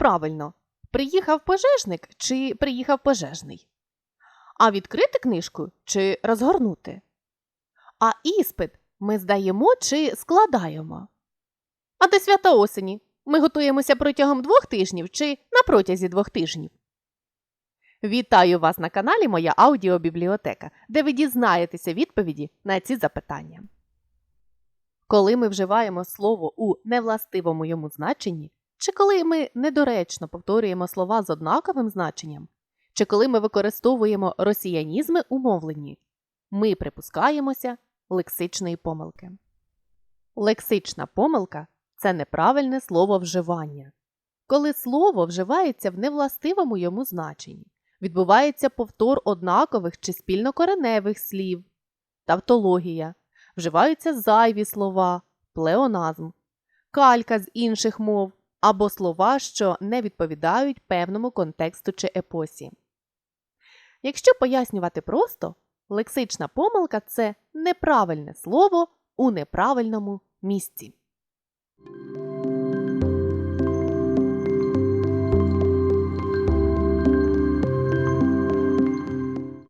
правильно? Приїхав пожежник чи приїхав пожежний? А відкрити книжку чи розгорнути? А іспит ми здаємо чи складаємо? А до свята осені ми готуємося протягом двох тижнів чи на протязі двох тижнів? Вітаю вас на каналі Моя аудіобібліотека, де ви дізнаєтеся відповіді на ці запитання. Коли ми вживаємо слово у невластивому йому значенні, чи коли ми недоречно повторюємо слова з однаковим значенням, чи коли ми використовуємо росіянізми у ми припускаємося лексичної помилки. Лексична помилка це неправильне слово вживання. Коли слово вживається в невластивому йому значенні, відбувається повтор однакових чи спільнокореневих слів, тавтологія, вживаються зайві слова, плеоназм, калька з інших мов або слова, що не відповідають певному контексту чи епосі. Якщо пояснювати просто, лексична помилка це неправильне слово у неправильному місці.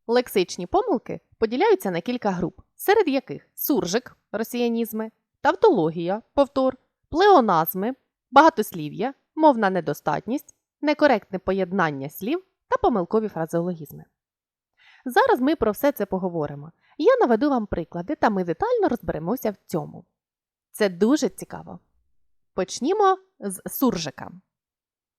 Лексичні помилки поділяються на кілька груп, серед яких суржик росіянізми, тавтологія повтор, плеоназми, багатослів'я, мовна недостатність, некоректне поєднання слів та помилкові фразеологізми. Зараз ми про все це поговоримо. Я наведу вам приклади, та ми детально розберемося в цьому. Це дуже цікаво. Почнімо з суржика.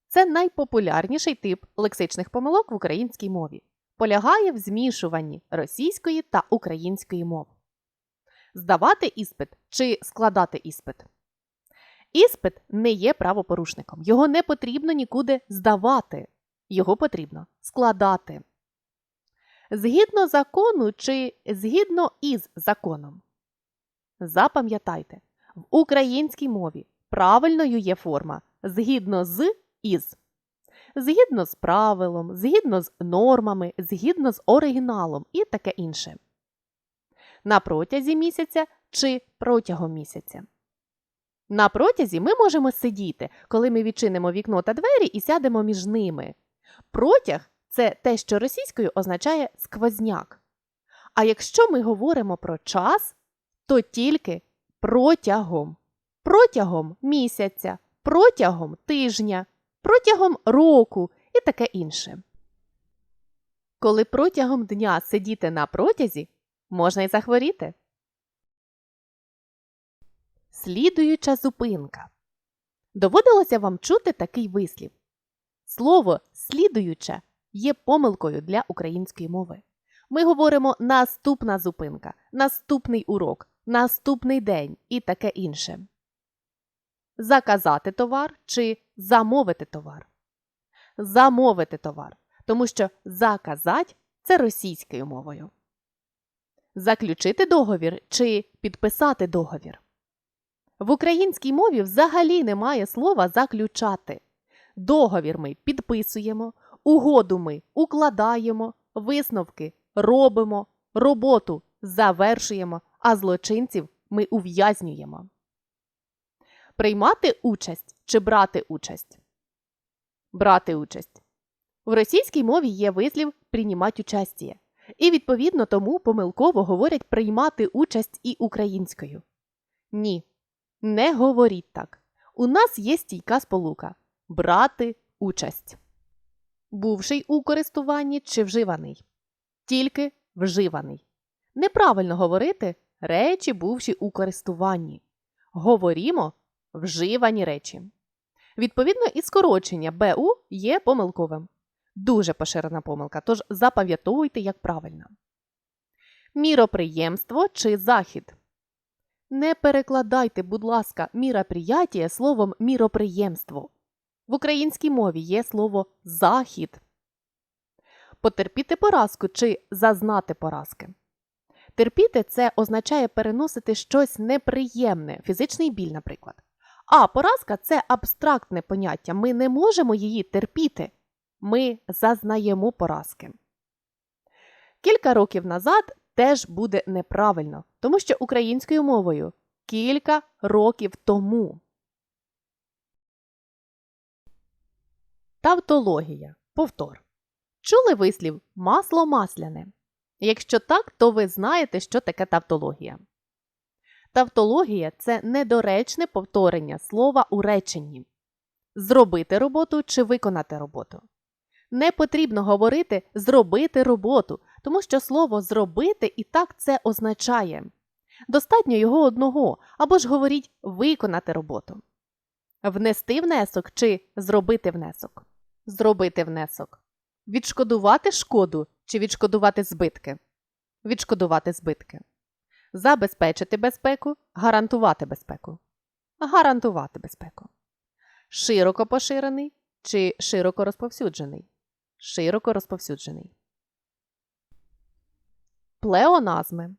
Це найпопулярніший тип лексичних помилок в українській мові. Полягає в змішуванні російської та української мов. Здавати іспит чи складати іспит. Іспит не є правопорушником. Його не потрібно нікуди здавати. Його потрібно складати. Згідно закону чи згідно із законом. Запам'ятайте, в українській мові правильною є форма згідно з із. Згідно з правилом, згідно з нормами, згідно з оригіналом і таке інше. На протязі місяця чи протягом місяця. На протязі ми можемо сидіти, коли ми відчинимо вікно та двері і сядемо між ними. Протяг це те, що російською означає сквозняк. А якщо ми говоримо про час, то тільки протягом. Протягом місяця, протягом тижня, протягом року і таке інше. Коли протягом дня сидіти на протязі, можна й захворіти. Слідуюча зупинка. Доводилося вам чути такий вислів. Слово слідуюча є помилкою для української мови. Ми говоримо наступна зупинка, наступний урок, наступний день і таке інше. Заказати товар чи замовити товар. Замовити товар, тому що заказать це російською мовою. Заключити договір чи підписати договір. В українській мові взагалі немає слова заключати. Договір ми підписуємо, угоду ми укладаємо, висновки робимо, роботу завершуємо, а злочинців ми ув'язнюємо. Приймати участь чи брати участь. Брати участь. В російській мові є вислів приймать участіє. І відповідно тому помилково говорять приймати участь і українською. Ні. Не говоріть так. У нас є стійка сполука брати участь. Бувший у користуванні чи вживаний. Тільки вживаний. Неправильно говорити речі, бувші у користуванні. Говорімо вживані речі. Відповідно, і скорочення БУ є помилковим. Дуже поширена помилка, тож запам'ятовуйте, як правильно. Міроприємство чи захід. Не перекладайте, будь ласка, міроприятіє словом міроприємство. В українській мові є слово захід. Потерпіти поразку чи зазнати поразки. Терпіти це означає переносити щось неприємне, фізичний біль, наприклад. А поразка це абстрактне поняття. Ми не можемо її терпіти. Ми зазнаємо поразки. Кілька років назад теж буде неправильно, тому що українською мовою кілька років тому. Тавтологія. Повтор. Чули вислів масло масляне? Якщо так, то ви знаєте, що таке тавтологія. Тавтологія це недоречне повторення слова у реченні. Зробити роботу чи виконати роботу. Не потрібно говорити зробити роботу, тому що слово зробити і так це означає. Достатньо його одного, або ж говоріть виконати роботу. Внести внесок чи зробити внесок. Зробити внесок. Відшкодувати шкоду чи відшкодувати збитки. Відшкодувати збитки. Забезпечити безпеку, гарантувати безпеку. Гарантувати безпеку. Широко поширений чи широко розповсюджений. Широко розповсюджений. Плеоназми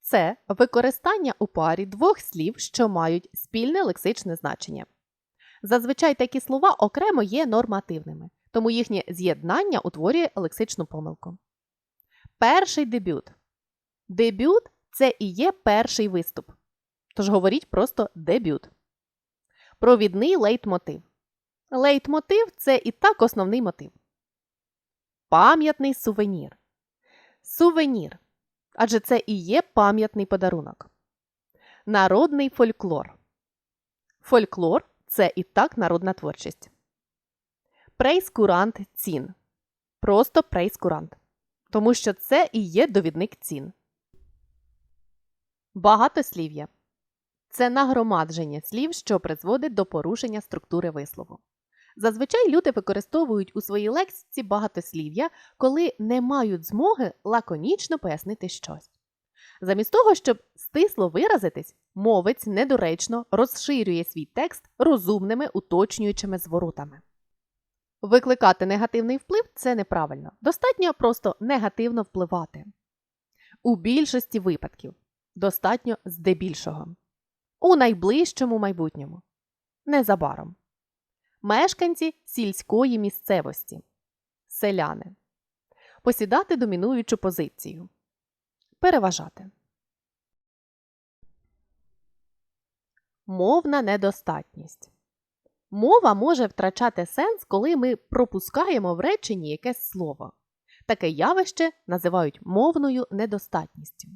це використання у парі двох слів, що мають спільне лексичне значення. Зазвичай такі слова окремо є нормативними, тому їхнє з'єднання утворює лексичну помилку. Перший дебют. Дебют це і є перший виступ. Тож говоріть просто дебют. Провідний лейтмотив. Лейтмотив це і так основний мотив. Пам'ятний сувенір. Сувенір. Адже це і є пам'ятний подарунок. Народний фольклор. Фольклор це і так народна творчість. Прейскурант цін. Просто прейскурант. Тому що це і є довідник цін. Багатослів'я. Це нагромадження слів, що призводить до порушення структури вислову. Зазвичай люди використовують у своїй лексиці багатослів'я, коли не мають змоги лаконічно пояснити щось. Замість того, щоб стисло виразитись, мовець недоречно розширює свій текст розумними уточнюючими зворотами. Викликати негативний вплив це неправильно. Достатньо просто негативно впливати. У більшості випадків достатньо здебільшого. У найближчому майбутньому. Незабаром. Мешканці сільської місцевості. Селяни. Посідати домінуючу позицію. Переважати. Мовна недостатність. Мова може втрачати сенс, коли ми пропускаємо в реченні якесь слово. Таке явище називають мовною недостатністю.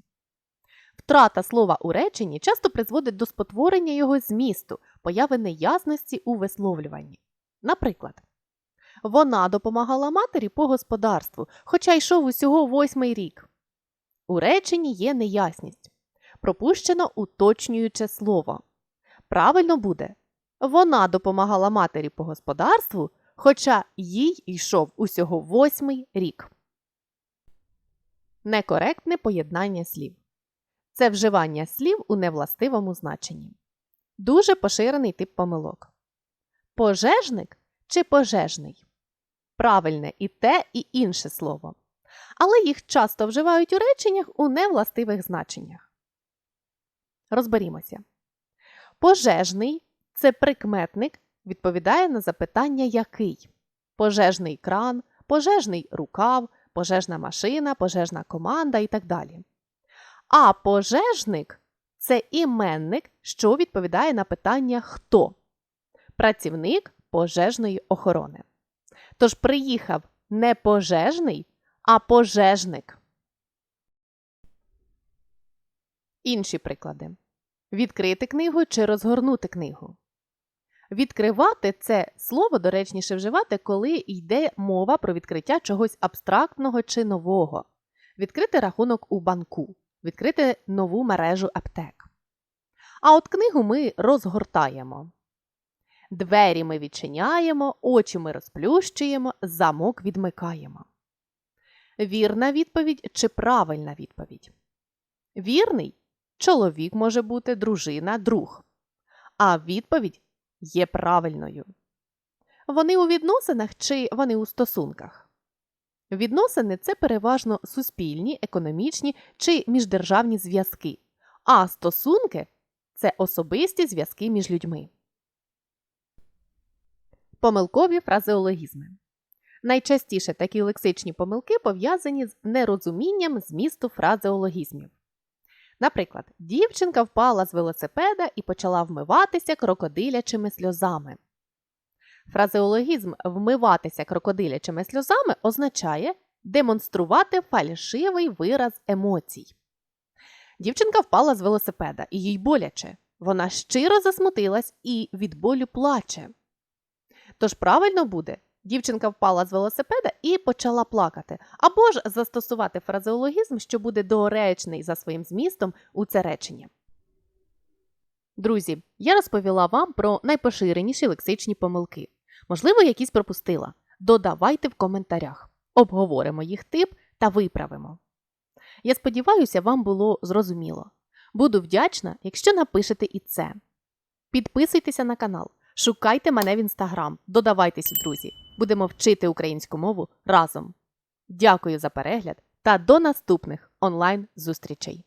Втрата слова у реченні часто призводить до спотворення його змісту, появи неясності у висловлюванні. Наприклад, вона допомагала матері по господарству, хоча йшов усього восьмий рік. У реченні є неясність. Пропущено уточнююче слово. Правильно буде вона допомагала матері по господарству, хоча їй йшов усього восьмий рік. Некоректне поєднання слів. Це вживання слів у невластивому значенні. Дуже поширений тип помилок. Пожежник чи пожежний? Правильне і те, і інше слово. Але їх часто вживають у реченнях у невластивих значеннях. Розберімося. Пожежний це прикметник відповідає на запитання який. Пожежний кран, пожежний рукав, пожежна машина, пожежна команда і так далі. А пожежник це іменник, що відповідає на питання хто. Працівник пожежної охорони. Тож приїхав не пожежний, а пожежник. Інші приклади. Відкрити книгу чи розгорнути книгу. Відкривати це слово доречніше вживати, коли йде мова про відкриття чогось абстрактного чи нового. Відкрити рахунок у банку, відкрити нову мережу аптек. А от книгу ми розгортаємо. Двері ми відчиняємо, очі ми розплющуємо, замок відмикаємо. Вірна відповідь чи правильна відповідь? Вірний чоловік може бути дружина, друг. А відповідь є правильною. Вони у відносинах чи вони у стосунках? Відносини це переважно суспільні, економічні чи міждержавні зв'язки, а стосунки це особисті зв'язки між людьми. Помилкові фразеологізми. Найчастіше такі лексичні помилки пов'язані з нерозумінням змісту фразеологізмів. Наприклад, дівчинка впала з велосипеда і почала вмиватися крокодилячими сльозами. Фразеологізм вмиватися крокодилячими сльозами означає демонструвати фальшивий вираз емоцій. Дівчинка впала з велосипеда, і їй боляче. Вона щиро засмутилась і від болю плаче. Тож правильно буде, дівчинка впала з велосипеда і почала плакати, або ж застосувати фразеологізм, що буде доречний за своїм змістом у це речення. Друзі, я розповіла вам про найпоширеніші лексичні помилки. Можливо, якісь пропустила. Додавайте в коментарях. Обговоримо їх тип та виправимо. Я сподіваюся, вам було зрозуміло. Буду вдячна, якщо напишете і це. Підписуйтеся на канал, шукайте мене в інстаграм, додавайтесь в друзі. Будемо вчити українську мову разом. Дякую за перегляд та до наступних онлайн зустрічей!